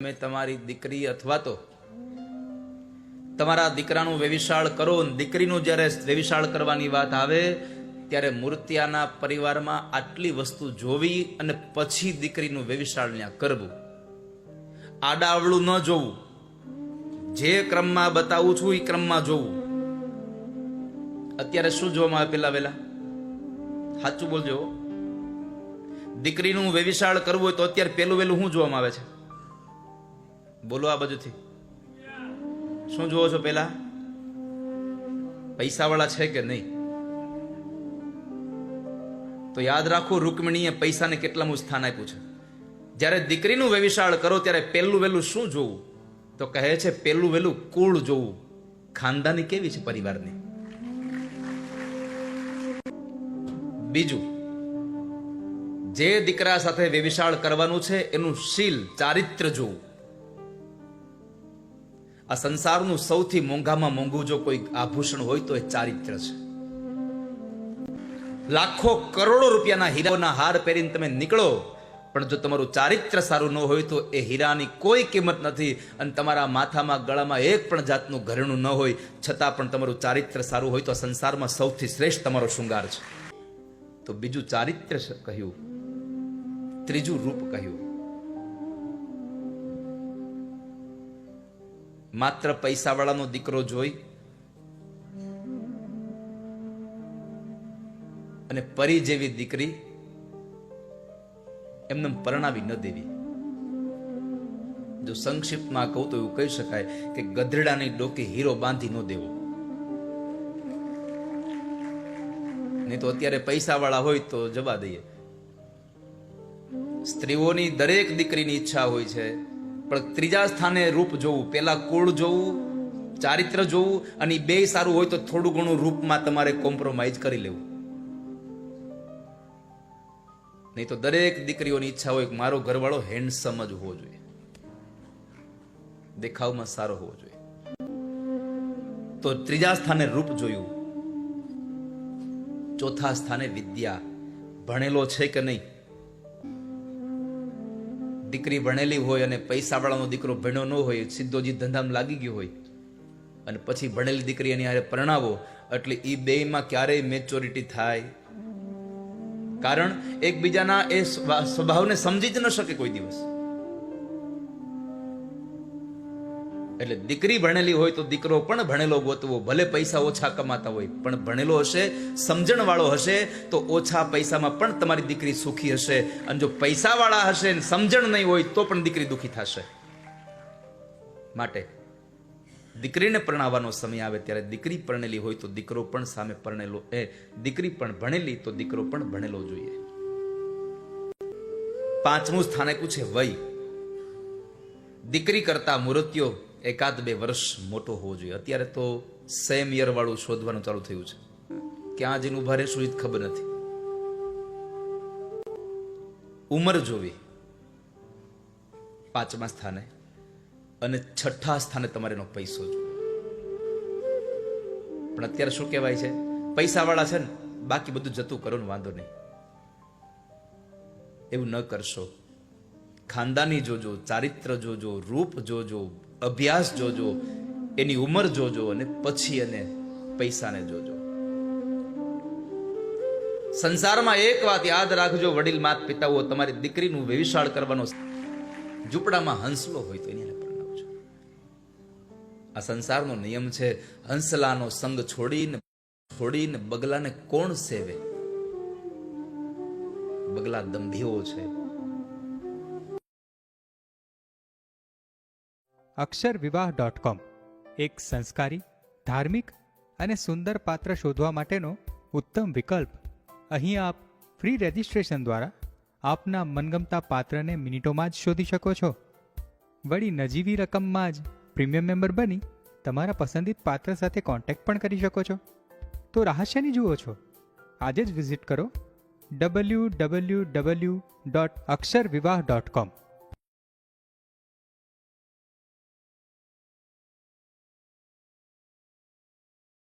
તમે તમારી દીકરી અથવા તો તમારા દીકરાનું વેવિશાળ કરો. દીકરીનું જ્યારે વેવિશાળ કરવાની વાત આવે, ત્યારે મૂર્તિયાના પરિવારમાં આટલી વસ્તુ જોવી અને પછી દીકરીનું વેવિશાળ ત્યાં કરવું. આડાવડું ન જોવું. જે ક્રમમાં બતાવું છું એ ક્રમમાં જોવું. અત્યારે શું જોવામાં આવે પેલા વેલા? સાચું બોલજો. દીકરીનું વેવિશાળ કરવું હોય તો અત્યારે પેલું વેલું શું જોવામાં આવે છે? બોલો આ બાજુથી. શું જુઓ છો પેલા? પૈસાવાળા છે કે નહીં? તો યાદ રાખો, રૂકમિણીએ પૈસાને કેટલામું સ્થાન આપ્યું છે. જ્યારે દીકરીનું વ્યવિશાળ કરો, ત્યારે પહેલું વહેલું શું જોવું? તો કહે છે પહેલું વહેલું કુળ જોવું. ખાનદાની કેવી છે પરિવારની? બીજું, જે દીકરા સાથે વ્યવિશાળ કરવાનું છે, એનું શીલ ચારિત્ર જોવું. આ સંસારનું સૌથી મોંઘામાં મોંઘું જો કોઈ આભૂષણ હોય તો એ ચારિત્ર છે. લાખો કરોડો રૂપિયાના હીરાના હાર પહેરીને તમે નીકળો, પણ જો તમારું ચારિત્ર સારું ન હોય તો એ હીરાની કોઈ કિંમત નથી અને તમારા માથામાં, ગળામાં એક પણ જાતનું ઘરેણું ન હોય. છતાં પણ તમારું ચારિત્ર સારું હોય તો સંસારમાં સૌથી શ્રેષ્ઠ તમારો શૃંગાર છે. તો બીજું ચારિત્ર કહ્યું. ત્રીજું રૂપ કહ્યું. માત્ર પૈસાવાળાનો દીકરો જોઈ અને પરી જેવી દીકરી એમને પરણાવી ન દેવી. જો સંક્ષિપ્તમાં કહું તો એવું કહી શકાય કે ગધેડાની ડોકી હીરો બાંધી ન દેવો. નહીં તો અત્યારે પૈસાવાળા હોય તો જવા દઈએ. સ્ત્રીઓની દરેક દીકરીની ઈચ્છા હોય છે પણ ત્રીજા સ્થાને રૂપ જોવું પેલા કુળ જોવું, ચારિત્ર જોવું અને બે સારું હોય તો થોડું ઘણું રૂપમાં તમારે કોમ્પ્રોમાઇઝ કરી લેવું. નહીં તો દરેક દીકરીઓની ઈચ્છા હોય કે મારો ઘરવાળો હેન્ડસમ જ હોવો જોઈએ. દેખાવમાં સારો હોવો જોઈએ. તો ત્રીજા સ્થાને રૂપ જોયું. ચોથા સ્થાને વિદ્યા. ભણેલો છે કે નહીં? દીકરી ભણેલી હોય અને પૈસાવાળાનો દીકરો ભણ્યો ન હોય, સીધો જે ધંધામાં લાગી ગયો હોય. અને પછી ભણેલી દીકરી એની હારે પરણાવો, એટલે એ બેયમાં ક્યારેય મેચ્યોરિટી થાય. કારણ એકબીજાના એ સ્વ- સ્વભાવને સમજી જ ન શકે કોઈ દિવસ. એટલે દીકરી ભણેલી હોય તો દીકરો પણ ભણેલો ગોતવો. ભલે પૈસા ઓછા કમાતા હોય, પણ ભણેલો હશે સમજણ વાળો હશે, તો ઓછા પૈસામાં પણ તમારી દીકરી સુખી હશે. અને જો પૈસા વાળા હશે સમજણ નહીં હોય, તો પણ દીકરી દુખી થશે. માટે દીકરીને પરણાવવાનો સમય આવે ત્યારે દીકરી પરણેલી હોય તો દીકરો પણ સામે પરણેલો, એ, દીકરી પણ ભણેલી તો દીકરો પણ ભણેલો જોઈએ. પાંચમું સ્થાને પૂછે વય. દીકરી કરતા મૃત્યુ એકાદ બે વર્ષ મોટો હોવો જોઈએ. અત્યારે તો સેમ યર વાળું શોધવાનું ચાલુ થયું છે. ક્યાં ઊભા રહેશું એ જ ખબર નથી. ઉંમર જોવી. પાંચમા સ્થાને અને છઠ્ઠા સ્થાને તમારે એનો પૈસો જોવો. પણ અત્યારે શું કહેવાય છે? પૈસા વાળા છે ને, બાકી બધું જતું કરો ને વાંધો નહીં. એવું ન કરશો. ખાનદાની જોજો, ચારિત્ર જોજો, રૂપ જોજો અભ્યાસ જોજો, એની ઉંમર જોજો અને પછી એને પૈસાને જોજો. સંસારમાં એક વાત યાદ રાખજો, વડીલ માત પિતાઓ, તમારી દીકરીનું વેવિશાળ કરવાનો ઝૂંપડામાં હંસલો હોય તો એની પરણાવજો આ સંસારનો નિયમ છે, હંસલાનો સંગ છોડીને છોડીને બગલાને કોણ સેવે? બગલા દંભીઓ છે. અક્ષરવિવાહ ડોટ કોમ એક સંસ્કારી, ધાર્મિક અને સુંદર પાત્ર શોધવા માટેનો ઉત્તમ વિકલ્પ. અહીં આપ ફ્રી રજિસ્ટ્રેશન દ્વારા આપના મનગમતા પાત્રને મિનિટોમાં જ શોધી શકો છો. વળી નજીવી રકમમાં જ પ્રીમિયમ મેમ્બર બની તમારા પસંદિત પાત્ર સાથે કોન્ટેક્ટ પણ કરી શકો છો. તો રહસ્યની જુઓ છો. આજે જ વિઝિટ કરો W W W dot Akshar Vivah dot com